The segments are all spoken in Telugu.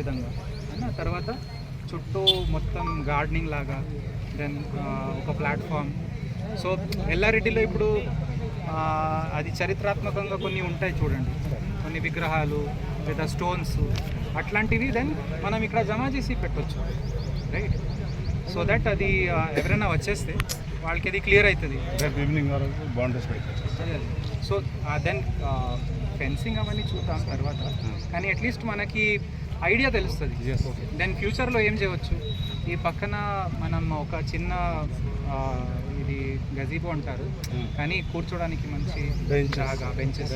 విధంగా. తర్వాత చుట్టూ మొత్తం గార్డెనింగ్ లాగా దెన్ ఒక ప్లాట్ఫామ్. సో ఎల్లారెడ్డిలో ఇప్పుడు అది చరిత్రాత్మకంగా కొన్ని ఉంటాయి చూడండి. కొన్ని విగ్రహాలు లేదా స్టోన్స్ అట్లాంటివి దెన్ మనం ఇక్కడ జమ చేసి పెట్టొచ్చు. రైట్ సో దట్ అది ఎవరైనా వచ్చేస్తే వాళ్ళకి అది క్లియర్ అవుతుంది రేపు ఈవినింగ్ వరకు బౌండరీస్. సో దెన్ ఫెన్సింగ్ అవన్నీ చూద్దాం తర్వాత. కానీ అట్లీస్ట్ మనకి ఐడియా తెలుస్తుంది. Yes. దెన్ ఫ్యూచర్లో ఏం చేయవచ్చు? ఈ పక్కన మనం ఒక చిన్న ఇది గజీబో అంటారు. కానీ కూర్చోడానికి మంచి. జాగా బెంచెస్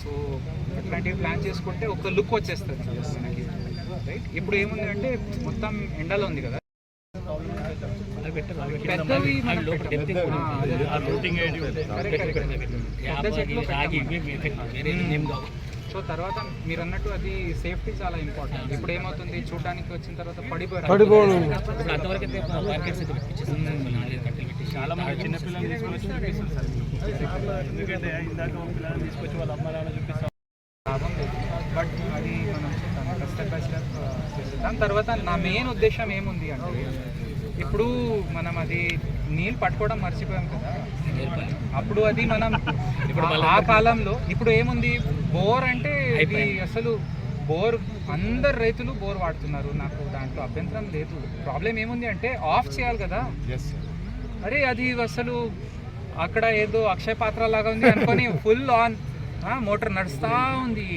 సో అట్లాంటివి ప్లాన్ చేసుకుంటే ఒక లుక్ వచ్చేస్తుంది మనకి. రైట్ ఇప్పుడు ఏముంది అంటే మొత్తం ఎండలో ఉంది కదా. పెద్దవి మనం సో తర్వాత మీరు అన్నట్టు అది సేఫ్టీ చాలా ఇంపార్టెంట్. ఇప్పుడు ఏమవుతుంది? చూడడానికి వచ్చిన తర్వాత పడిపోయారు. పడిపోవడం. చాలా మంది చిన్నపిల్లలు తీసుకొని వచ్చి చూపిస్తారు సార్ ఎందుకంటే ఇందాక ఒక పిల్లలు తీసుకొచ్చి వాళ్ళ అమ్మ నాన్న చూపిస్తాం లాభం లేదు. బట్ అది మనం చూద్దాం స్టెప్ బై స్టెప్ దాని తర్వాత నా మెయిన్ ఉద్దేశం ఏముంది అంటే ఇప్పుడు మనం అది నీళ్ళు పట్టుకోవడం మర్చిపోయాం కదా. అప్పుడు అది మనం ఆ కాలంలో ఇప్పుడు ఏముంది? బోర్ అంటే ఇది అసలు బోర్ అందరు రైతులు బోర్ వాడుతున్నారు. నాకు దాంట్లో అభ్యంతరం లేదు. ప్రాబ్లం ఏముంది అంటే ఆఫ్ చేయాలి కదా. ఎస్ అరే అది అసలు అక్కడ ఏదో అక్షయ పాత్ర లాగా ఉంది అనుకొని ఫుల్ ఆన్ మోటార్ నడుస్తూ ఉంది.